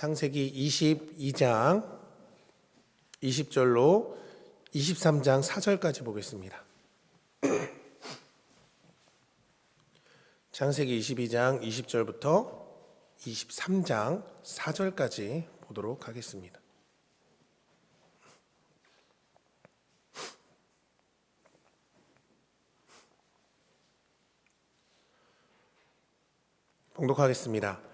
창세기 22장 20절로 23장 4절까지 보겠습니다. 창세기 22장 20절부터 23장 4절까지 보도록 하겠습니다. 봉독하겠습니다.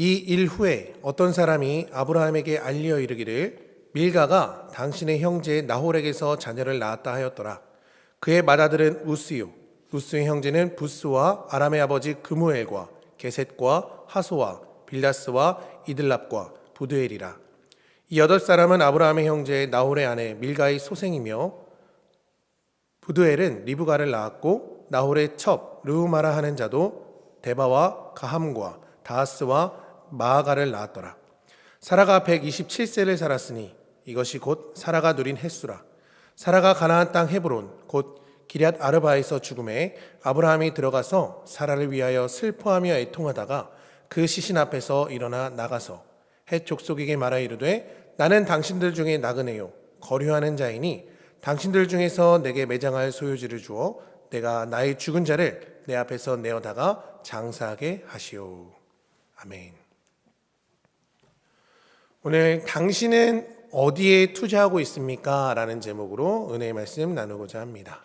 이 일 후에 어떤 사람이 아브라함에게 알려 이르기를 밀가가 당신의 형제 나홀에게서 자녀를 낳았다 하였더라. 그의 맏아들은 우스요. 우스의 형제는 부스와 아람의 아버지 그무엘과 게셋과 하소와 빌다스와 이들랍과 부드엘이라. 이 여덟 사람은 아브라함의 형제 나홀의 아내 밀가의 소생이며 부드엘은 리브가를 낳았고 나홀의 첩 르우마라 하는 자도 데바와 가함과 다하스와 마아가를 낳았더라. 사라가 127세를 살았으니 이것이 곧 사라가 누린 햇수라. 사라가 가나안 땅 헤브론 곧 기럇 아르바에서 죽음에 아브라함이 들어가서 사라를 위하여 슬퍼하며 애통하다가 그 시신 앞에서 일어나 나가서 헷 족속에게 말하 이르되 나는 당신들 중에 나그네요 거류하는 자이니 당신들 중에서 내게 매장할 소유지를 주어 내가 나의 죽은 자를 내 앞에서 내어다가 장사하게 하시오. 아멘. 오늘 당신은 어디에 투자하고 있습니까? 라는 제목으로 은혜의 말씀 나누고자 합니다.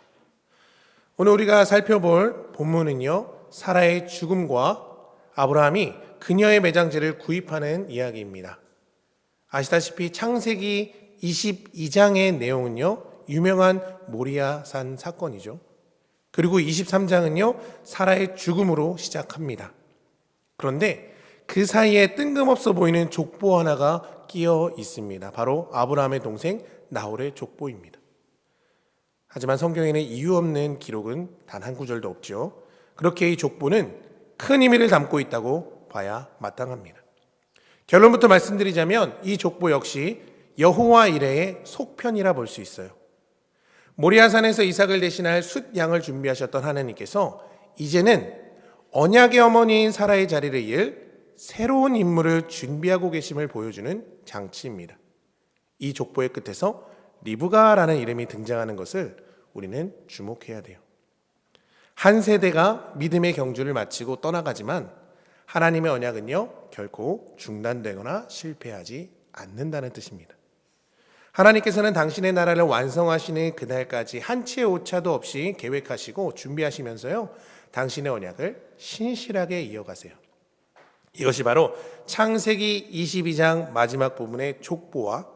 오늘 우리가 살펴볼 본문은요, 사라의 죽음과 아브라함이 그녀의 매장지를 구입하는 이야기입니다. 아시다시피 창세기 22장의 내용은요, 유명한 모리아산 사건이죠. 그리고 23장은요, 사라의 죽음으로 시작합니다. 그런데 그 사이에 뜬금없어 보이는 족보 하나가 끼어 있습니다. 바로 아브라함의 동생 나홀의 족보입니다. 하지만 성경에는 이유 없는 기록은 단 한 구절도 없죠. 그렇게 이 족보는 큰 의미를 담고 있다고 봐야 마땅합니다. 결론부터 말씀드리자면 이 족보 역시 여호와 이레의 속편이라 볼 수 있어요. 모리아산에서 이삭을 대신할 숫 양을 준비하셨던 하나님께서 이제는 언약의 어머니인 사라의 자리를 이을 새로운 인물을 준비하고 계심을 보여주는 장치입니다. 이 족보의 끝에서 리브가라는 이름이 등장하는 것을 우리는 주목해야 돼요. 한 세대가 믿음의 경주를 마치고 떠나가지만 하나님의 언약은요, 결코 중단되거나 실패하지 않는다는 뜻입니다. 하나님께서는 당신의 나라를 완성하시는 그날까지 한치의 오차도 없이 계획하시고 준비하시면서요, 당신의 언약을 신실하게 이어가세요. 이것이 바로 창세기 22장 마지막 부분의 족보와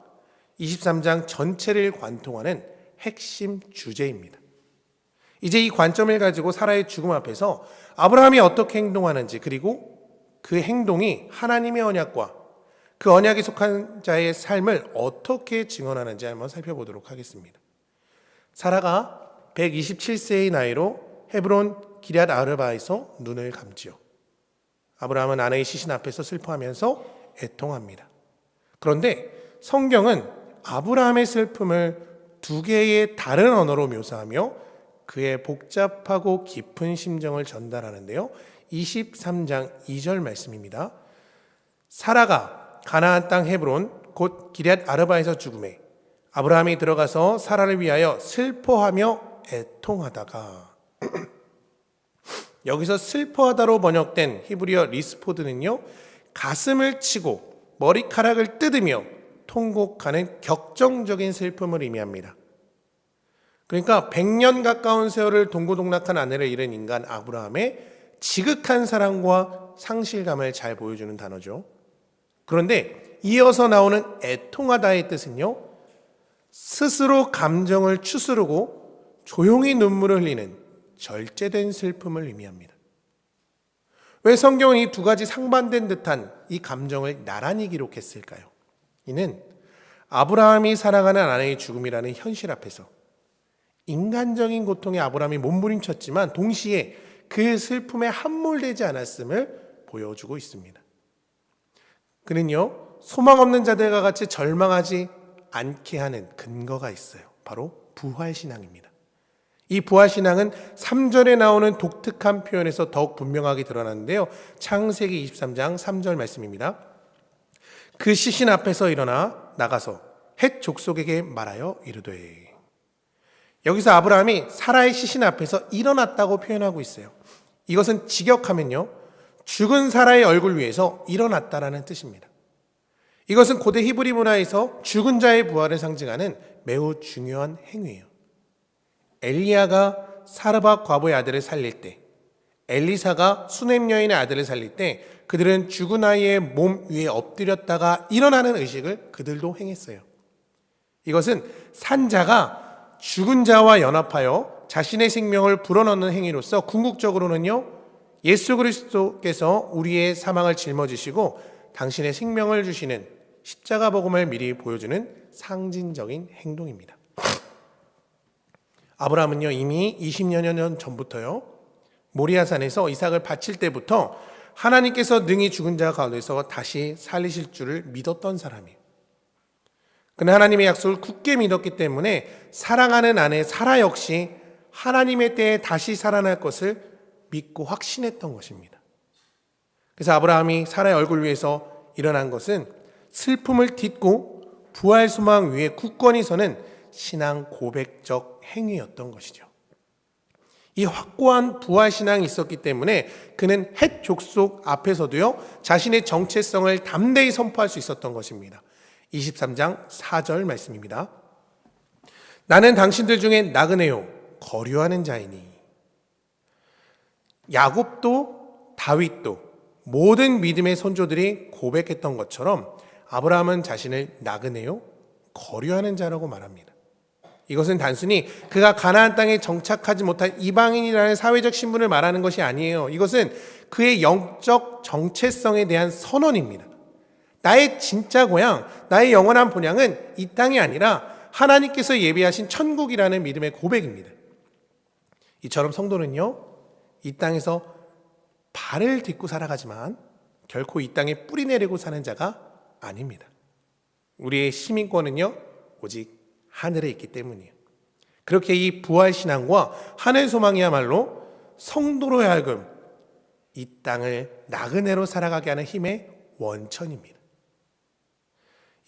23장 전체를 관통하는 핵심 주제입니다. 이제 이 관점을 가지고 사라의 죽음 앞에서 아브라함이 어떻게 행동하는지 그리고 그 행동이 하나님의 언약과 그 언약에 속한 자의 삶을 어떻게 증언하는지 한번 살펴보도록 하겠습니다. 사라가 127세의 나이로 헤브론 기럇 아르바에서 눈을 감지요. 아브라함은 아내의 시신 앞에서 슬퍼하면서 애통합니다. 그런데 성경은 아브라함의 슬픔을 두 개의 다른 언어로 묘사하며 그의 복잡하고 깊은 심정을 전달하는데요. 23장 2절 말씀입니다. 사라가 가나안 땅 헤브론 곧 기럇 아르바에서 죽음에 아브라함이 들어가서 사라를 위하여 슬퍼하며 애통하다가 여기서 슬퍼하다로 번역된 히브리어 리스포드는요, 가슴을 치고 머리카락을 뜯으며 통곡하는 격정적인 슬픔을 의미합니다. 그러니까 100년 가까운 세월을 동고동락한 아내를 잃은 인간 아브라함의 지극한 사랑과 상실감을 잘 보여주는 단어죠. 그런데 이어서 나오는 애통하다의 뜻은요, 스스로 감정을 추스르고 조용히 눈물을 흘리는 절제된 슬픔을 의미합니다. 왜 성경은 이 두 가지 상반된 듯한 이 감정을 나란히 기록했을까요? 이는 아브라함이 살아가는 아내의 죽음이라는 현실 앞에서 인간적인 고통에 아브라함이 몸부림쳤지만 동시에 그 슬픔에 함몰되지 않았음을 보여주고 있습니다. 그는요, 소망 없는 자들과 같이 절망하지 않게 하는 근거가 있어요. 바로 부활신앙입니다. 이 부활신앙은 3절에 나오는 독특한 표현에서 더욱 분명하게 드러나는데요. 창세기 23장 3절 말씀입니다. 그 시신 앞에서 일어나 나가서 헷 족속에게 말하여 이르되 여기서 아브라함이 사라의 시신 앞에서 일어났다고 표현하고 있어요. 이것은 직역하면요. 죽은 사라의 얼굴 위에서 일어났다라는 뜻입니다. 이것은 고대 히브리 문화에서 죽은 자의 부활을 상징하는 매우 중요한 행위예요. 엘리야가 사르밧 과부의 아들을 살릴 때, 엘리사가 수넴 여인의 아들을 살릴 때 그들은 죽은 아이의 몸 위에 엎드렸다가 일어나는 의식을 그들도 행했어요. 이것은 산자가 죽은 자와 연합하여 자신의 생명을 불어넣는 행위로서 궁극적으로는요, 예수 그리스도께서 우리의 사망을 짊어지시고 당신의 생명을 주시는 십자가 복음을 미리 보여주는 상징적인 행동입니다. 아브라함은요, 이미 20여 년 전부터요, 모리아산에서 이삭을 바칠 때부터 하나님께서 능히 죽은 자 가운데서 다시 살리실 줄을 믿었던 사람이에요. 그는 하나님의 약속을 굳게 믿었기 때문에 사랑하는 아내 사라 역시 하나님의 때에 다시 살아날 것을 믿고 확신했던 것입니다. 그래서 아브라함이 사라의 얼굴 위에서 일어난 것은 슬픔을 딛고 부활 소망 위에 굳건히 서는 신앙 고백적 행위였던 것이죠. 이 확고한 부활 신앙이 있었기 때문에 그는 헷 족속 앞에서도요 자신의 정체성을 담대히 선포할 수 있었던 것입니다. 23장 4절 말씀입니다. 나는 당신들 중에 나그네요 거류하는 자이니 야곱도 다윗도 모든 믿음의 선조들이 고백했던 것처럼 아브라함은 자신을 나그네요 거류하는 자라고 말합니다. 이것은 단순히 그가 가나안 땅에 정착하지 못한 이방인이라는 사회적 신분을 말하는 것이 아니에요. 이것은 그의 영적 정체성에 대한 선언입니다. 나의 진짜 고향, 나의 영원한 본향은 이 땅이 아니라 하나님께서 예비하신 천국이라는 믿음의 고백입니다. 이처럼 성도는요, 이 땅에서 발을 딛고 살아가지만 결코 이 땅에 뿌리 내리고 사는 자가 아닙니다. 우리의 시민권은요, 오직 하늘에 있기 때문이에요. 그렇게 이 부활 신앙과 하늘 소망이야말로 성도로 하여금 이 땅을 나그네로 살아가게 하는 힘의 원천입니다.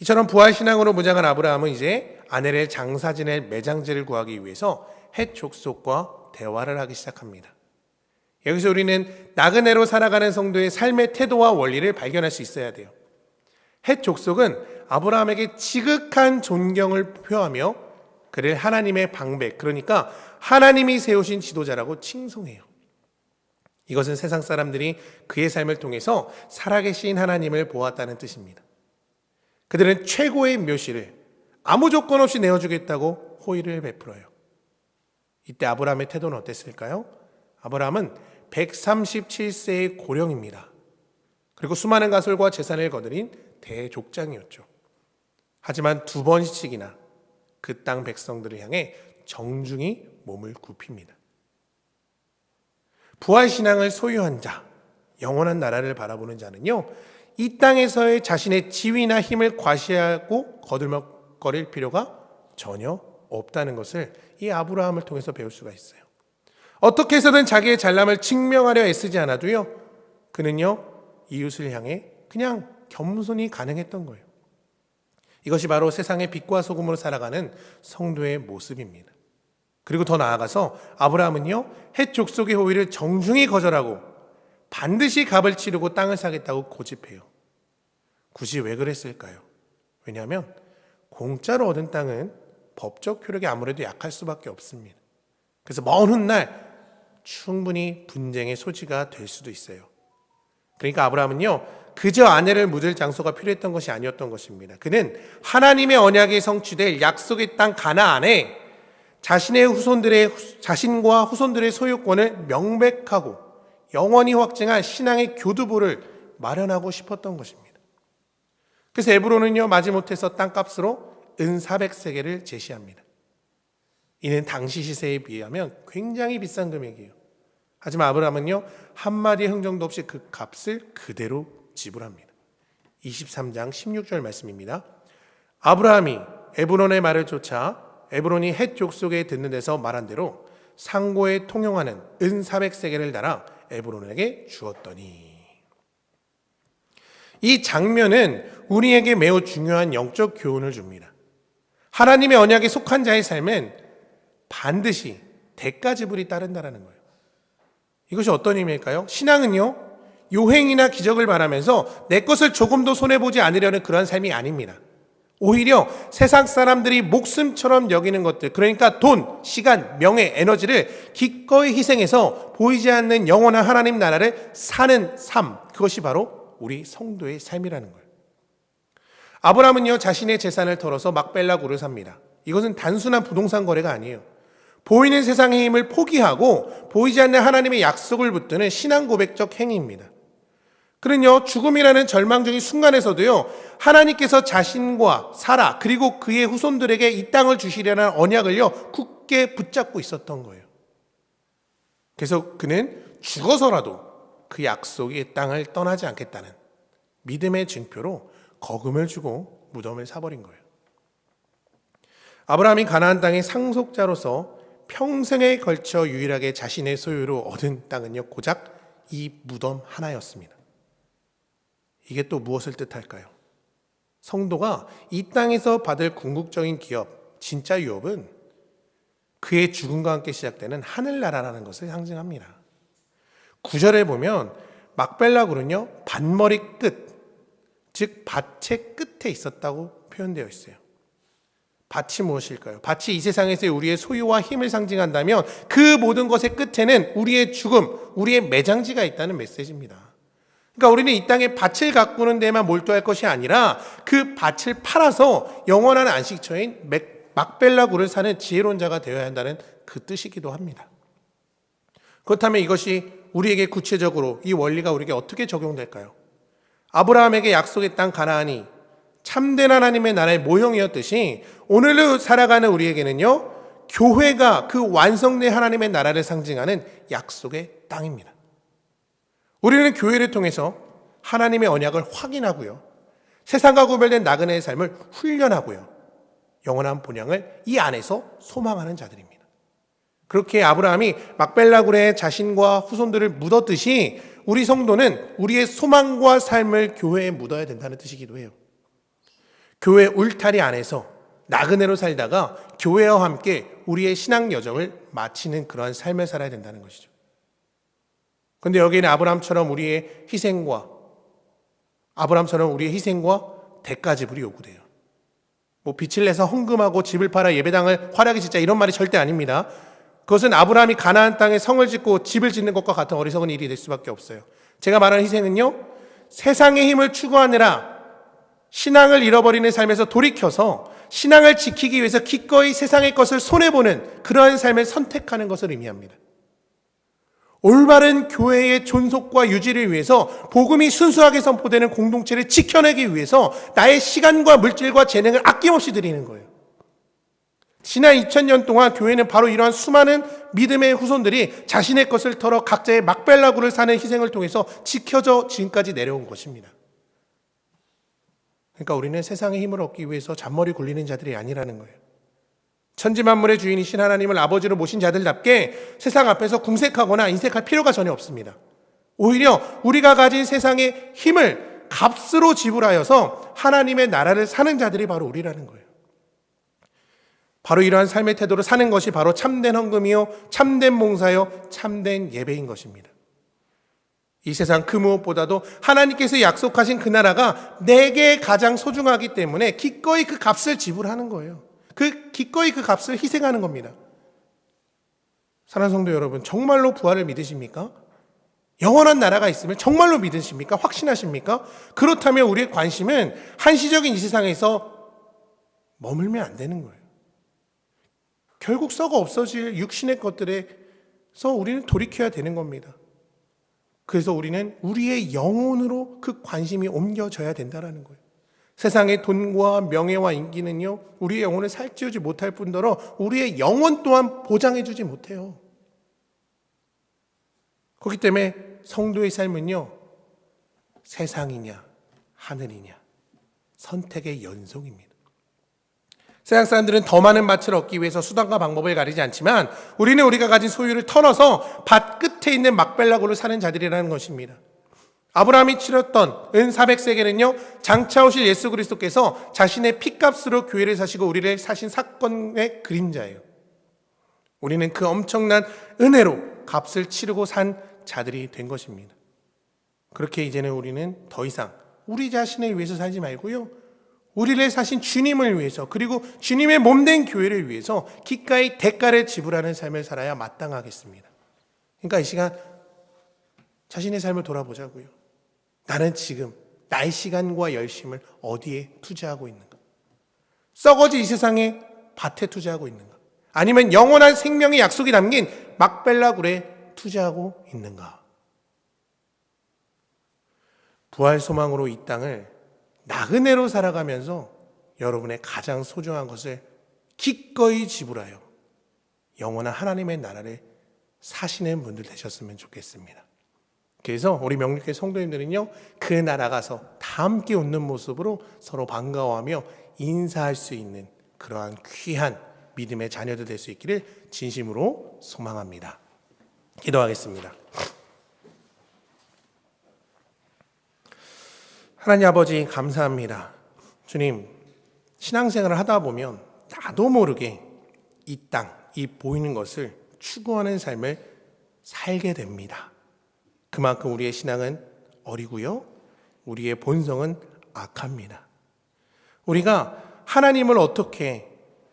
이처럼 부활 신앙으로 무장한 아브라함은 이제 아내를 장사 지낼 매장지를 구하기 위해서 헷 족속과 대화를 하기 시작합니다. 여기서 우리는 나그네로 살아가는 성도의 삶의 태도와 원리를 발견할 수 있어야 돼요. 헷 족속은 아브라함에게 지극한 존경을 표하며 그를 하나님의 방백, 그러니까 하나님이 세우신 지도자라고 칭송해요. 이것은 세상 사람들이 그의 삶을 통해서 살아계신 하나님을 보았다는 뜻입니다. 그들은 최고의 묘시를 아무 조건 없이 내어주겠다고 호의를 베풀어요. 이때 아브라함의 태도는 어땠을까요? 아브라함은 137세의 고령입니다. 그리고 수많은 가설과 재산을 거느린 대족장이었죠. 하지만 두 번씩이나 그 땅 백성들을 향해 정중히 몸을 굽힙니다. 부활 신앙을 소유한 자, 영원한 나라를 바라보는 자는요, 이 땅에서의 자신의 지위나 힘을 과시하고 거들먹거릴 필요가 전혀 없다는 것을 이 아브라함을 통해서 배울 수가 있어요. 어떻게 해서든 자기의 잘남을 증명하려 애쓰지 않아도요, 그는요, 이웃을 향해 그냥 겸손히 가능했던 거예요. 이것이 바로 세상의 빛과 소금으로 살아가는 성도의 모습입니다. 그리고 더 나아가서 아브라함은요, 헷 족속의 호의를 정중히 거절하고 반드시 값을 치르고 땅을 사겠다고 고집해요. 굳이 왜 그랬을까요? 왜냐하면 공짜로 얻은 땅은 법적 효력이 아무래도 약할 수밖에 없습니다. 그래서 먼 훗날 충분히 분쟁의 소지가 될 수도 있어요. 그러니까 아브라함은요, 그저 아내를 묻을 장소가 필요했던 것이 아니었던 것입니다. 그는 하나님의 언약이 성취될 약속의 땅 가나안에 자신의 후손들의 자신과 후손들의 소유권을 명백하고 영원히 확증한 신앙의 교두보를 마련하고 싶었던 것입니다. 그래서 에브로는요 마지못해서 땅값으로 은 400세계를 제시합니다. 이는 당시 시세에 비하면 굉장히 비싼 금액이에요. 하지만 아브라함은요 한마디 흥정도 없이 그 값을 그대로 지불합니다. 23장 16절 말씀입니다. 아브라함이 에브론의 말을 쫓아 에브론이 헷 족속에 듣는 데서 말한 대로 상고에 통용하는 은 400세계를 달아 에브론에게 주었더니 이 장면은 우리에게 매우 중요한 영적 교훈을 줍니다. 하나님의 언약에 속한 자의 삶은 반드시 대가 지불이 따른다라는 거예요. 이것이 어떤 의미일까요? 신앙은요, 요행이나 기적을 바라면서 내 것을 조금도 손해보지 않으려는 그러한 삶이 아닙니다. 오히려 세상 사람들이 목숨처럼 여기는 것들, 그러니까 돈, 시간, 명예, 에너지를 기꺼이 희생해서 보이지 않는 영원한 하나님 나라를 사는 삶, 그것이 바로 우리 성도의 삶이라는 거예요. 아브라함은요, 자신의 재산을 털어서 막벨라 굴을 삽니다. 이것은 단순한 부동산 거래가 아니에요. 보이는 세상의 힘을 포기하고 보이지 않는 하나님의 약속을 붙드는 신앙 고백적 행위입니다. 그는요, 죽음이라는 절망적인 순간에서도요, 하나님께서 자신과 사라, 그리고 그의 후손들에게 이 땅을 주시려는 언약을요, 굳게 붙잡고 있었던 거예요. 그래서 그는 죽어서라도 그 약속의 땅을 떠나지 않겠다는 믿음의 증표로 거금을 주고 무덤을 사버린 거예요. 아브라함이 가나안 땅의 상속자로서 평생에 걸쳐 유일하게 자신의 소유로 얻은 땅은요, 고작 이 무덤 하나였습니다. 이게 또 무엇을 뜻할까요? 성도가 이 땅에서 받을 궁극적인 기업, 진짜 유업은 그의 죽음과 함께 시작되는 하늘나라라는 것을 상징합니다. 구절에 보면 막벨라굴은요, 반머리 끝, 즉 밭의 끝에 있었다고 표현되어 있어요. 밭이 무엇일까요? 밭이 이 세상에서의 우리의 소유와 힘을 상징한다면 그 모든 것의 끝에는 우리의 죽음, 우리의 매장지가 있다는 메시지입니다. 그러니까 우리는 이 땅에 밭을 가꾸는 데만 몰두할 것이 아니라 그 밭을 팔아서 영원한 안식처인 막벨라굴을 사는 지혜로운 자가 되어야 한다는 그 뜻이기도 합니다. 그렇다면 이것이 우리에게 구체적으로 이 원리가 우리에게 어떻게 적용될까요? 아브라함에게 약속의 땅 가나안이 참된 하나님의 나라의 모형이었듯이 오늘로 살아가는 우리에게는요, 교회가 그 완성된 하나님의 나라를 상징하는 약속의 땅입니다. 우리는 교회를 통해서 하나님의 언약을 확인하고요, 세상과 구별된 나그네의 삶을 훈련하고요, 영원한 본향을 이 안에서 소망하는 자들입니다. 그렇게 아브라함이 막벨라굴에 자신과 후손들을 묻었듯이 우리 성도는 우리의 소망과 삶을 교회에 묻어야 된다는 뜻이기도 해요. 교회 울타리 안에서 나그네로 살다가 교회와 함께 우리의 신앙 여정을 마치는 그러한 삶을 살아야 된다는 것이죠. 그런데 여기는 아브라함처럼 우리의 희생과 아브라함처럼 우리의 희생과 대가 지불이 요구돼요. 뭐 빛을 내서 헌금하고 집을 팔아 예배당을 활약이 진짜 이런 말이 절대 아닙니다. 그것은 아브라함이 가나안 땅에 성을 짓고 집을 짓는 것과 같은 어리석은 일이 될 수밖에 없어요. 제가 말하는 희생은요. 세상의 힘을 추구하느라 신앙을 잃어버리는 삶에서 돌이켜서 신앙을 지키기 위해서 기꺼이 세상의 것을 손해보는 그러한 삶을 선택하는 것을 의미합니다. 올바른 교회의 존속과 유지를 위해서 복음이 순수하게 선포되는 공동체를 지켜내기 위해서 나의 시간과 물질과 재능을 아낌없이 드리는 거예요. 지난 2000년 동안 교회는 바로 이러한 수많은 믿음의 후손들이 자신의 것을 털어 각자의 막벨라구를 사는 희생을 통해서 지켜져 지금까지 내려온 것입니다. 그러니까 우리는 세상의 힘을 얻기 위해서 잔머리 굴리는 자들이 아니라는 거예요. 천지 만물의 주인이신 하나님을 아버지로 모신 자들답게 세상 앞에서 궁색하거나 인색할 필요가 전혀 없습니다. 오히려 우리가 가진 세상의 힘을 값으로 지불하여서 하나님의 나라를 사는 자들이 바로 우리라는 거예요. 바로 이러한 삶의 태도로 사는 것이 바로 참된 헌금이요, 참된 봉사요, 참된 예배인 것입니다. 이 세상 그 무엇보다도 하나님께서 약속하신 그 나라가 내게 가장 소중하기 때문에 기꺼이 그 값을 지불하는 거예요. 그 기꺼이 그 값을 희생하는 겁니다. 사랑하는 성도 여러분, 정말로 부활을 믿으십니까? 영원한 나라가 있으면 정말로 믿으십니까? 확신하십니까? 그렇다면 우리의 관심은 한시적인 이 세상에서 머물면 안 되는 거예요. 결국 썩어 없어질 육신의 것들에서 우리는 돌이켜야 되는 겁니다. 그래서 우리는 우리의 영혼으로 그 관심이 옮겨져야 된다는 거예요. 세상의 돈과 명예와 인기는요, 우리의 영혼을 살찌우지 못할 뿐더러 우리의 영혼 또한 보장해주지 못해요. 그렇기 때문에 성도의 삶은요, 세상이냐, 하늘이냐, 선택의 연속입니다. 세상 사람들은 더 많은 밭을 얻기 위해서 수단과 방법을 가리지 않지만 우리는 우리가 가진 소유를 털어서 밭 끝에 있는 막벨라고를 사는 자들이라는 것입니다. 아브라함이 치렀던 은 400세겔은요, 장차 오실 예수 그리스도께서 자신의 피값으로 교회를 사시고 우리를 사신 사건의 그림자예요. 우리는 그 엄청난 은혜로 값을 치르고 산 자들이 된 것입니다. 그렇게 이제는 우리는 더 이상 우리 자신을 위해서 살지 말고요. 우리를 사신 주님을 위해서 그리고 주님의 몸된 교회를 위해서 기꺼이 대가를 지불하는 삶을 살아야 마땅하겠습니다. 그러니까 이 시간 자신의 삶을 돌아보자고요. 나는 지금 나의 시간과 열심을 어디에 투자하고 있는가? 썩어지 이 세상에 밭에 투자하고 있는가? 아니면 영원한 생명의 약속이 담긴 막벨라굴에 투자하고 있는가? 부활 소망으로 이 땅을 나그네로 살아가면서 여러분의 가장 소중한 것을 기꺼이 지불하여 영원한 하나님의 나라를 사시는 분들 되셨으면 좋겠습니다. 그래서 우리 명립회 성도님들은요, 그 나라 가서 다 함께 웃는 모습으로 서로 반가워하며 인사할 수 있는 그러한 귀한 믿음의 자녀들 될 수 있기를 진심으로 소망합니다. 기도하겠습니다. 하나님 아버지 감사합니다. 주님, 신앙생활을 하다 보면 나도 모르게 이 땅, 이 보이는 것을 추구하는 삶을 살게 됩니다. 그만큼 우리의 신앙은 어리고요. 우리의 본성은 악합니다. 우리가 하나님을 어떻게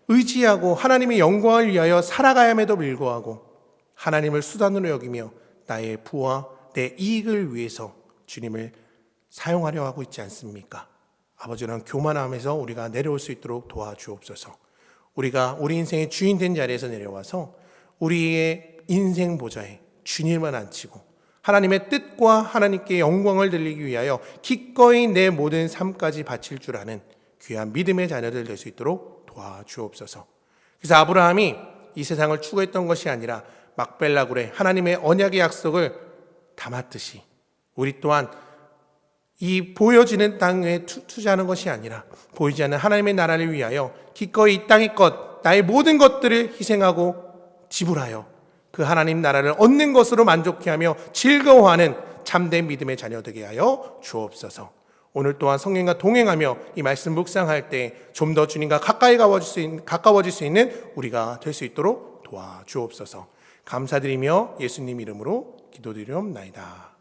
의지하고 하나님의 영광을 위하여 살아가야함에도 불구하고 하나님을 수단으로 여기며 나의 부와 내 이익을 위해서 주님을 사용하려 하고 있지 않습니까? 아버지랑 교만함에서 우리가 내려올 수 있도록 도와주옵소서. 우리가 우리 인생의 주인 된 자리에서 내려와서 우리의 인생 보좌에 주님을 앉히고 하나님의 뜻과 하나님께 영광을 들리기 위하여 기꺼이 내 모든 삶까지 바칠 줄 아는 귀한 믿음의 자녀들 될 수 있도록 도와주옵소서. 그래서 아브라함이 이 세상을 추구했던 것이 아니라 막벨라굴에 하나님의 언약의 약속을 담았듯이 우리 또한 이 보여지는 땅에 투, 투자하는 것이 아니라 보이지 않는 하나님의 나라를 위하여 기꺼이 이 땅의 것, 나의 모든 것들을 희생하고 지불하여 그 하나님 나라를 얻는 것으로 만족해하며 즐거워하는 참된 믿음의 자녀 되게 하여 주옵소서. 오늘 또한 성령과 동행하며 이 말씀 묵상할 때 좀 더 주님과 가까이 가워질 수 있는, 가까워질 수 있는 우리가 될 수 있도록 도와주옵소서. 감사드리며 예수님 이름으로 기도드리옵나이다.